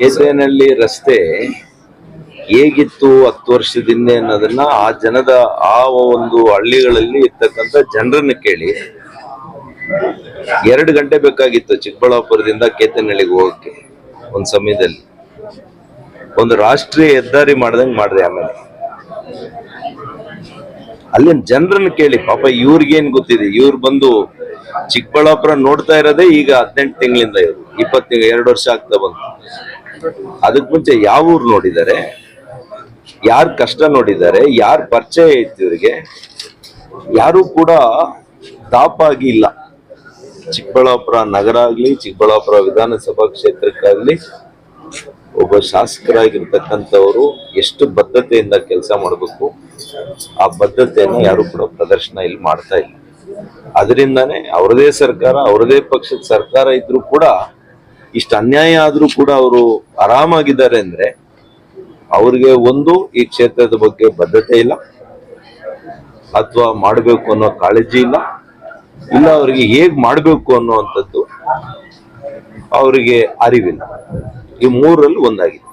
ಕೇಸರಿನಲ್ಲಿ ರಸ್ತೆ ಹೇಗಿತ್ತು ಹತ್ತು ವರ್ಷದಿಂದ ಅನ್ನೋದನ್ನ ಆ ಜನದ, ಆ ಒಂದು ಹಳ್ಳಿಗಳಲ್ಲಿ ಇರ್ತಕ್ಕಂಥ ಜನರನ್ನ ಕೇಳಿ. ಎರಡು ಗಂಟೆ ಬೇಕಾಗಿತ್ತು ಚಿಕ್ಕಬಳ್ಳಾಪುರದಿಂದ ಕೇತನಹಳ್ಳಿಗೆ ಹೋಗಕ್ಕೆ ಒಂದ್ ಸಮಯದಲ್ಲಿ. ಒಂದು ರಾಷ್ಟ್ರೀಯ ಹೆದ್ದಾರಿ ಮಾಡ್ದಂಗ್ ಮಾಡಿದೆ ಆಮೇಲೆ. ಅಲ್ಲಿನ ಜನರನ್ನ ಕೇಳಿ, ಪಾಪ ಇವ್ರಿಗೇನ್ ಗೊತ್ತಿದೆ? ಇವ್ರು ಬಂದು ಚಿಕ್ಕಬಳ್ಳಾಪುರ ನೋಡ್ತಾ ಇರೋದೇ ಈಗ ಹದಿನೆಂಟು ತಿಂಗಳಿಂದ ಇವರು. ಇಪ್ಪತ್ತು ಎರಡು ವರ್ಷ ಆಗ್ತಾ ಬಂತು. ಅದಕ್ ಮುಂಚೆ ಯಾವ ಊರು ನೋಡಿದ್ದಾರೆ ಯಾರು ಕಷ್ಟ ನೋಡಿದ್ದಾರೆ ಯಾರು ಪರಿಚಯ ಐತಿ ಇವರಿಗೆ ಯಾರು ಕೂಡ ತಾಪಾಗಿ ಇಲ್ಲ. ಚಿಕ್ಕಬಳ್ಳಾಪುರ ನಗರ ಆಗಲಿ, ಚಿಕ್ಕಬಳ್ಳಾಪುರ ವಿಧಾನಸಭಾ ಕ್ಷೇತ್ರಕ್ಕಾಗ್ಲಿ ಒಬ್ಬ ಶಾಸಕರಾಗಿರ್ತಕ್ಕಂಥವರು ಎಷ್ಟು ಬದ್ಧತೆಯಿಂದ ಕೆಲಸ ಮಾಡಬೇಕು, ಆ ಬದ್ಧತೆಯನ್ನು ಯಾರು ಕೂಡ ಪ್ರದರ್ಶನ ಇಲ್ಲಿ ಮಾಡ್ತಾ ಇಲ್ಲ. ಅದರಿಂದಾನೇ ಅವ್ರದೇ ಸರ್ಕಾರ, ಅವ್ರದೇ ಪಕ್ಷದ ಸರ್ಕಾರ ಇದ್ರೂ ಕೂಡ ಇಷ್ಟು ಅನ್ಯಾಯ ಆದ್ರೂ ಕೂಡ ಅವರು ಆರಾಮಾಗಿದ್ದಾರೆ ಅಂದ್ರೆ ಅವ್ರಿಗೆ ಒಂದು, ಈ ಕ್ಷೇತ್ರದ ಬಗ್ಗೆ ಬದ್ಧತೆ ಇಲ್ಲ, ಅಥವಾ ಮಾಡಬೇಕು ಅನ್ನೋ ಕಾಳಜಿ ಇಲ್ಲ ಇಲ್ಲ ಅವರಿಗೆ ಹೇಗ್ ಮಾಡಬೇಕು ಅನ್ನುವಂಥದ್ದು ಅವರಿಗೆ ಅರಿವಿಲ್ಲ. ಈ ಮೂರಲ್ಲಿ ಒಂದಾಗಿದೆ.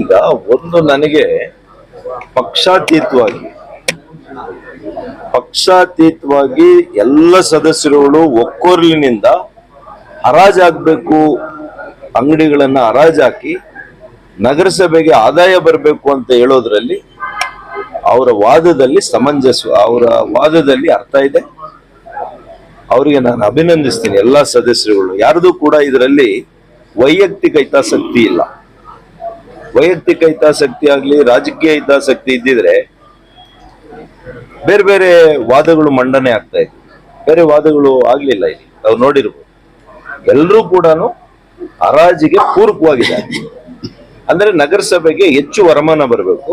ಈಗ ಒಂದು ನನಗೆ ಪಕ್ಷಾತೀತವಾಗಿ ಪಕ್ಷಾತೀತವಾಗಿ ಎಲ್ಲ ಸದಸ್ಯರುಗಳು ಒಕ್ಕೊರ್ಲಿನಿಂದ ಹರಾಜಾಗ್ಬೇಕು ಅಂಗಡಿಗಳನ್ನು ಹರಾಜಾಕಿ ನಗರಸಭೆಗೆ ಆದಾಯ ಬರಬೇಕು ಅಂತ ಹೇಳೋದ್ರಲ್ಲಿ ಅವರ ವಾದದಲ್ಲಿ ಸಮಂಜಸ, ಅವರ ವಾದದಲ್ಲಿ ಅರ್ಥ ಇದೆ. ಅವರಿಗೆ ನಾನು ಅಭಿನಂದಿಸ್ತೀನಿ ಎಲ್ಲ ಸದಸ್ಯರುಗಳು. ಯಾರ್ದು ಕೂಡ ಇದರಲ್ಲಿ ವೈಯಕ್ತಿಕ ಹಿತಾಸಕ್ತಿ ಇಲ್ಲ. ವೈಯಕ್ತಿಕ ಹಿತಾಸಕ್ತಿ ಆಗಲಿ, ರಾಜಕೀಯ ಹಿತಾಸಕ್ತಿ ಇದ್ದಿದ್ರೆ ಬೇರೆ ಬೇರೆ ವಾದಗಳು ಮಂಡನೆ ಆಗ್ತಾ ಇದೆ. ಬೇರೆ ವಾದಗಳು ಆಗಲಿಲ್ಲ ಇಲ್ಲಿ. ನಾವು ನೋಡಿರ್ಬೋದು. ಎಲ್ಲರೂ ಕೂಡ ಹರಾಜಿಗೆ ಪೂರಕವಾಗಿದ್ದಾರೆ. ಅಂದ್ರೆ ನಗರಸಭೆಗೆ ಹೆಚ್ಚು ವರಮಾನ ಬರಬೇಕು.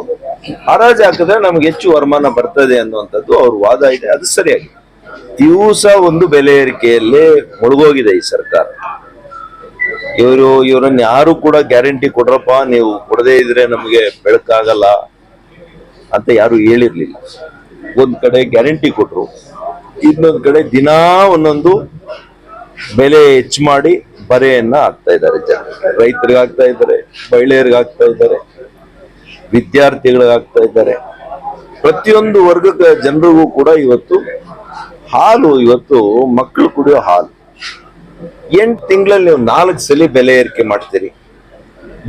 ಹರಾಜು ಹಾಕಿದ್ರೆ ನಮ್ಗೆ ಹೆಚ್ಚು ವರಮಾನ ಬರ್ತದೆ ಅನ್ನುವಂಥದ್ದು ಅವ್ರ ವಾದ ಇದೆ, ಅದು ಸರಿಯಾಗಿದೆ. ದಿವಸ ಒಂದು ಬೆಲೆ ಏರಿಕೆಯಲ್ಲೇ ಮುಳುಗೋಗಿದೆ ಈ ಸರ್ಕಾರ. ಇವರು, ಇವರನ್ನ ಯಾರು ಕೂಡ ಗ್ಯಾರಂಟಿ ಕೊಡ್ರಪ್ಪ, ನೀವು ಕೊಡದೇ ಇದ್ರೆ ನಮಗೆ ಬೆಳಕಾಗಲ್ಲ ಅಂತ ಯಾರು ಹೇಳಿರ್ಲಿಲ್ಲ. ಒಂದ್ ಕಡೆ ಗ್ಯಾರಂಟಿ ಕೊಟ್ರು, ಇನ್ನೊಂದ್ ಕಡೆ ದಿನಾ ಒಂದೊಂದು ಬೆಲೆ ಹೆಚ್ಚು ಮಾಡಿ ಬರೆಯನ್ನ ಹಾಕ್ತಾ ಇದ್ದಾರೆ ಜನ. ರೈತರಿಗಾಗ್ತಾ ಇದ್ದಾರೆ ಮಹಿಳೆಯರಿಗಾಗ್ತಾ ಇದ್ದಾರೆ, ವಿದ್ಯಾರ್ಥಿಗಳಿಗಾಗ್ತಾ ಇದ್ದಾರೆ. ಪ್ರತಿಯೊಂದು ವರ್ಗದ ಜನರಿಗೂ ಕೂಡ ಇವತ್ತು ಹಾಲು, ಇವತ್ತು ಮಕ್ಕಳು ಕುಡಿಯೋ ಹಾಲು. ಎಂಟು ತಿಂಗಳಲ್ಲಿ ನೀವು ನಾಲ್ಕು ಸಲ ಬೆಲೆ ಏರಿಕೆ ಮಾಡ್ತೀರಿ.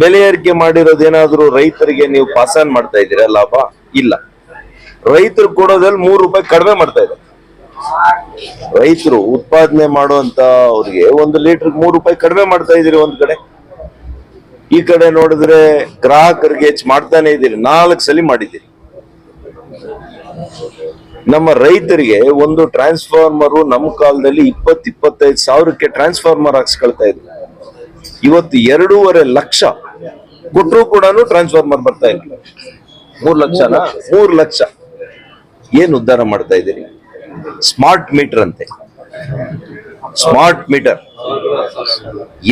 ಬೆಲೆ ಏರಿಕೆ ಮಾಡಿರೋದೇನಾದ್ರೂ ರೈತರಿಗೆ ನೀವು ಪಾಸಾನ್ ಮಾಡ್ತಾ ಇದ್ದೀರಾ? ಲಾಭ ಇಲ್ಲ. ರೈತರು ಕೊಡೋದ್ರಲ್ಲಿ ಮೂರು ರೂಪಾಯಿ ಕಡಿಮೆ ಮಾಡ್ತಾ ಇದ್ದಾರೆ. ರೈತರು ಉತ್ಪಾದನೆ ಮಾಡುವಂತ ಅವ್ರಿಗೆ ಒಂದು ಲೀಟರ್ ಮೂರು ರೂಪಾಯಿ ಕಡಿಮೆ ಮಾಡ್ತಾ ಇದೀರಿ ಒಂದ್ ಕಡೆ. ಈ ಕಡೆ ನೋಡಿದ್ರೆ ಗ್ರಾಹಕರಿಗೆ ಹೆಚ್ಚು ಮಾಡ್ತಾನೆ ಇದೀರಿ ನಾಲ್ಕು ಸಲ ಮಾಡಿದ್ದೀರಿ. ನಮ್ಮ ರೈತರಿಗೆ ಒಂದು ಟ್ರಾನ್ಸ್ಫಾರ್ಮರ್ ನಮ್ಮ ಕಾಲದಲ್ಲಿ ಇಪ್ಪತ್ ಇಪ್ಪತ್ತೈದು ಸಾವಿರಕ್ಕೆ ಟ್ರಾನ್ಸ್ಫಾರ್ಮರ್ ಹಾಕ್ಸ್ಕೊಳ್ತಾ ಇದ್ರು. ಇವತ್ತು ಎರಡೂವರೆ ಲಕ್ಷ ಕೊಟ್ಟರು ಕೂಡ ಟ್ರಾನ್ಸ್ಫಾರ್ಮರ್ ಬರ್ತಾ ಇಲ್ಲ. ಮೂರ್ ಲಕ್ಷನಾ? ಮೂರ್ ಲಕ್ಷ. ಏನ್ ಉದ್ಧಾರ ಮಾಡ್ತಾ ಇದ್ದೀರಿ? ಸ್ಮಾರ್ಟ್ ಮೀಟರ್ ಅಂತೆ. Smart meter.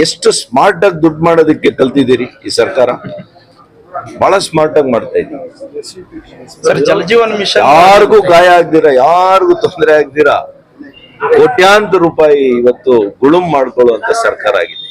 ಎಷ್ಟು ಸ್ಮಾರ್ಟ್ ಆಗಿ ದುಡ್ಡು ಮಾಡೋದಕ್ಕೆ ಕಲ್ತಿದ್ದೀರಿ ಈ ಸರ್ಕಾರ? ಬಹಳ ಸ್ಮಾರ್ಟ್ ಆಗಿ ಮಾಡ್ತಾ ಇದ್ದೀವಿ ಜಲಜೀವನ್ ಮಿಷನ್ ಯಾರಿಗೂ ಗಾಯ ಆಗ್ದಿರಾ ಯಾರಿಗೂ ತೊಂದರೆ ಆಗ್ದಿರಾ? ಕೋಟ್ಯಾಂತರ ರೂಪಾಯಿ ಇವತ್ತು ಗುಳುಂ ಮಾಡ್ಕೊಳ್ಳುವಂತ ಸರ್ಕಾರ ಆಗಿದೆ.